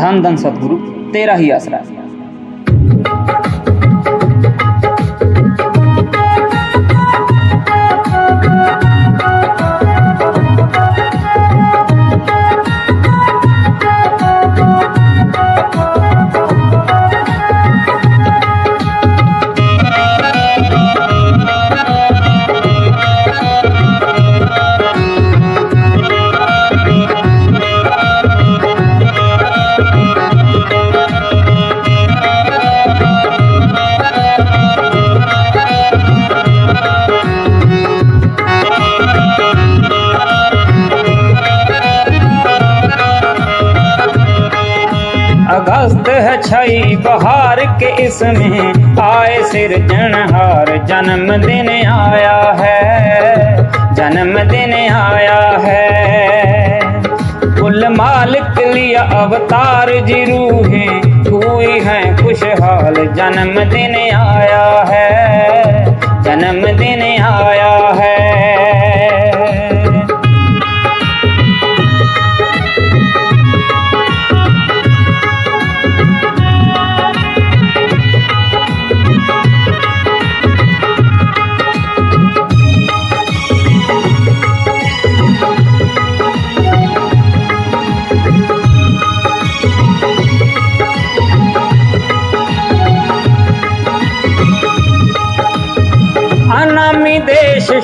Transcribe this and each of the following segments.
ਧੰਨ ਧੰਨ ਸਤਿਗੁਰੂ ਤੇਰਾ ਹੀ ਆਸਰਾ ਹੈ। अगस्त है छई बहार के इसमें आए सिरजनहार जन्मदिन आया है जन्मदिन आया है। कुल मालिक लिया अवतार जी रूहे हुई है खुशहाल। जन्मदिन आया है जन्मदिन आया है।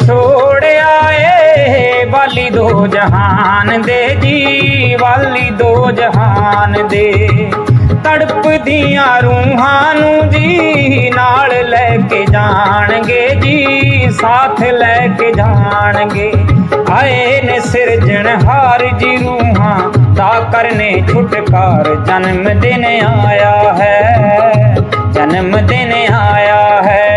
ਛੋੜਿਆ ਏ ਵਾਲੀ ਦੋ ਜਹਾਨ ਦੇ ਜੀ, ਵਾਲੀ ਦੋ ਜਹਾਨ ਦੇ। ਤੜਪਦੀਆਂ ਰੂਹਾਂ ਨੂੰ ਜੀ ਨਾਲ ਲੈ ਕੇ ਜਾਣਗੇ ਜੀ, ਸਾਥ ਲੈ ਕੇ ਜਾਣਗੇ। ਆਏ ਨੇ ਸਿਰਜਣਹਾਰ ਜੀ ਰੂਹਾਂ ਦਾ ਕਰਨੇ ਛੁਟਕਾਰ। ਜਨਮ ਦਿਨ ਆਇਆ ਹੈ, ਜਨਮ ਦਿਨ ਆਇਆ ਹੈ।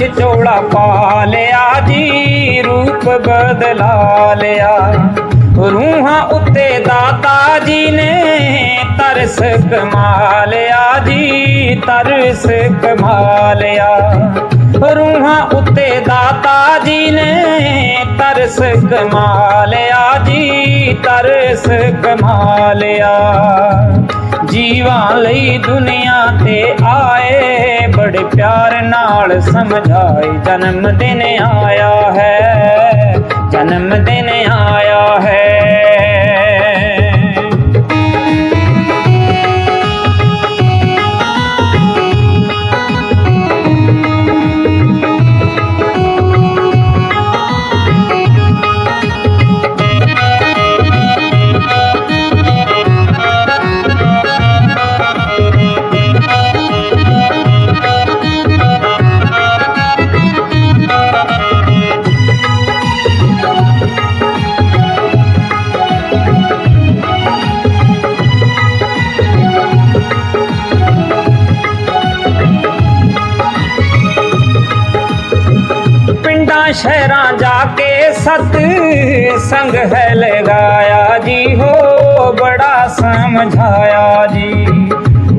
ਮਨੁਸ਼ ਚੋਲਾ ਪਾ ਲਿਆ ਜੀ ਰੂਪ ਬਦਲਾ ਲਿਆ ਰੂਹਾਂ ਉੱਤੇ ਦਾਤਾ ਜੀ ਨੇ ਤਰਸ ਕਮਾ ਲਿਆ ਜੀ ਤਰਸ ਕਮਾ ਲਿਆ ਰੂਹਾਂ ਉੱਤੇ ਦਾਤਾ ਜੀ ਨੇ ਤਰਸ ਕਮਾ ਲਿਆ ਜੀ ਤਰਸ ਕਮਾ ਲਿਆ ਜੀਵਾਂ ਲਈ ਦੁਨੀਆ ਤੇ ਆਏ। ਬੜੇ ਪਿਆਰ ਨਾਲ ਸਮਝਾਏ, ਜਨਮ ਦਿਨ ਆਇਆ ਹੈ। ਜਨਮ ਦਿਨ ਆਇਆ ਹੈ। ਪਿੰਡਾਂ ਸ਼ਹਿਰਾਂ ਜਾ ਕੇ ਸਤ ਸੰਗ ਹੈ ਲਗਾਇਆ ਜੀ ਹੋ, ਬੜਾ ਸਮਝਾਇਆ ਜੀ।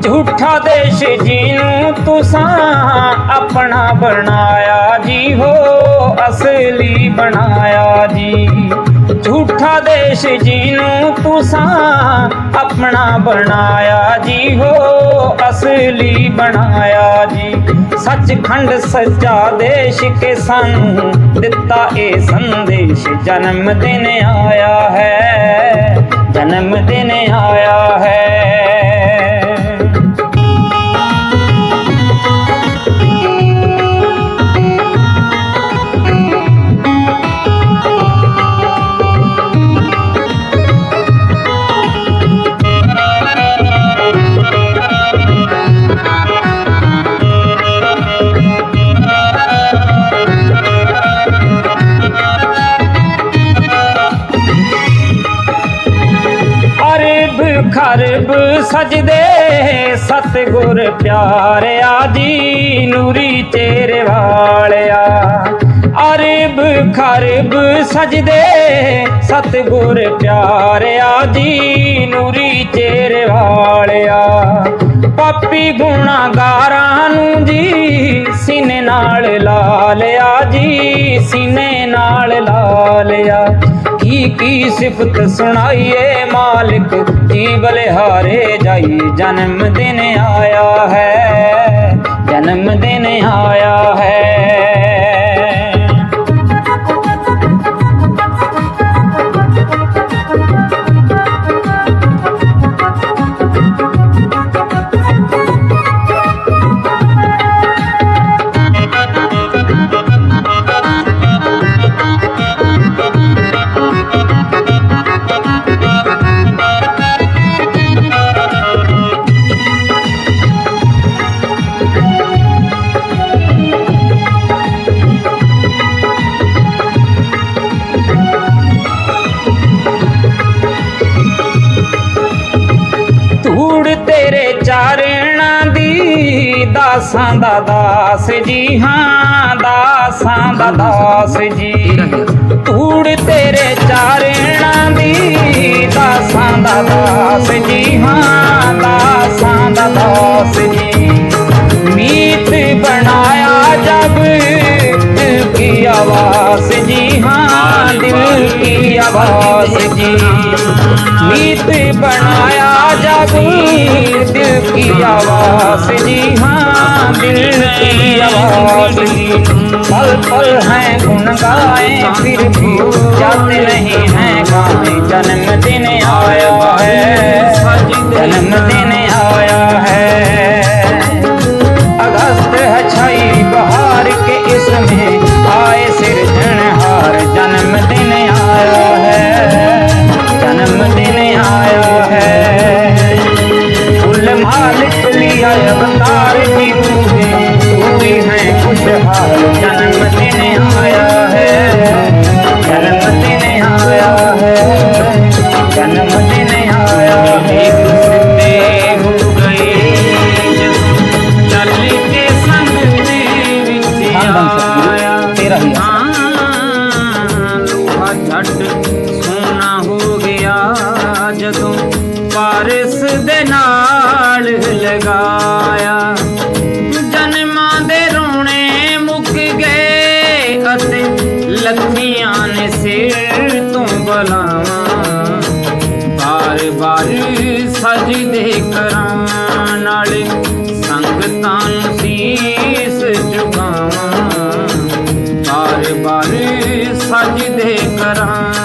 ਝੂਠਾ ਦੇਸ਼ ਜੀ ਨੂੰ ਤੁਸਾਂ ਆਪਣਾ ਬਣਾਇਆ ਜੀ ਹੋ, ਅਸਲੀ ਬਣਾਇਆ ਜੀ। ਝੂਠਾ ਦੇਸ਼ ਜੀ ਨੂੰ ਤੁਸਾਂ ਆਪਣਾ ਬਣਾਇਆ ਜੀ ਹੋ, ਅਸਲੀ ਬਣਾਇਆ ਜੀ। ਸੱਚਖੰਡ ਸੱਚਾ ਦੇਸ਼ ਕੇ ਸਾਨੂੰ ਦਿੱਤਾ ਇਹ ਸੰਦੇਸ਼, ਜਨਮ ਦਿਨ ਆਇਆ ਹੈ। ਜਨਮ ਦਿਨ ਆਇਆ ਸਜਦੇ ਸਤਿਗੁਰ ਪਿਆਰਿਆ ਜੀ, ਨੂਰੀ ਤੇਰੇ ਵਾਲਿਆ। ਅਰਬ ਖਰਬ ਸਜਦੇ ਸਤਿਗੁਰ ਪਿਆਰਿਆ ਜੀ, ਨੂਰੀ ਤੇਰੇ ਵਾਲਿਆ। ਪਾਪੀ ਗੁਨਾਹਗਾਰਾਂ ਨੂੰ ਜੀ, ਸੀਨੇ ਨਾਲ ਲਾ ਲਿਆ ਜੀ, ਸੀਨੇ ਨਾਲ ਲਾ ਲਿਆ ਕੀ ਸਿਫਤ ਸੁਣਾਈਏ ਮਾਲਿਕ? ਜੀ ਬਲਿਹਾਰੇ ਜਾਈ ਜਨਮ ਦਿਨ ਆਇਆ ਹੈ, ਜਨਮ ਦਿਨ ਆਇਆ ਹੈ। ਦਾ ਦਾਸ ਜੀ, ਹਾਂ, ਦਾਸਾਂ ਦਾ ਦਾਸ ਜੀ। ਧੂੜ ਤੇਰੇ ਚਾਰਣਾ ਦੀ, ਦਾਸਾਂ ਦਾ ਦਾਸ ਜੀ, ਹਾਂ, ਦਾਸਾਂ ਦਾ ਦਾਸ ਜੀ। ਮੀਤ ਬਣਾਇਆ ਜਬ ਕੀ ਆਵਾਜ਼ ਜੀ, ਹਾਂ, ਦਿਲ ਕੀ ਆਵਾਜ਼ ਜੀ। ਮੀਤ ਬਣਾਇਆ ਜਬ की आवाज जी हाँ दिल की आवाज जी पल पल हैं गुन गाए फिर भी जाते नहीं हैं गाए जन्मदिन लिख लिया अवतार की तूने तू ही है खुशहाल जन्म दिन आया है जन्म दिन आया है जन्म दिन आया है गुस्से हो गए चल के संग तेरा आया ਲੱਖੀਆਂ ਨੇ ਸਿਰ ਤੋਂ ਬਲਾਵਾਂ। ਬਾਰ ਬਾਰ ਸਜਦੇ ਕਰਾਂ ਨਾਲੇ ਸੰਗਤਾਂ ਨੂੰ ਸੀਸ ਝੁਕਾਵਾਂ ਬਾਰ ਬਾਰ ਸਜਦੇ ਕਰਾਂ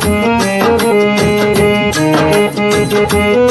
Thank you.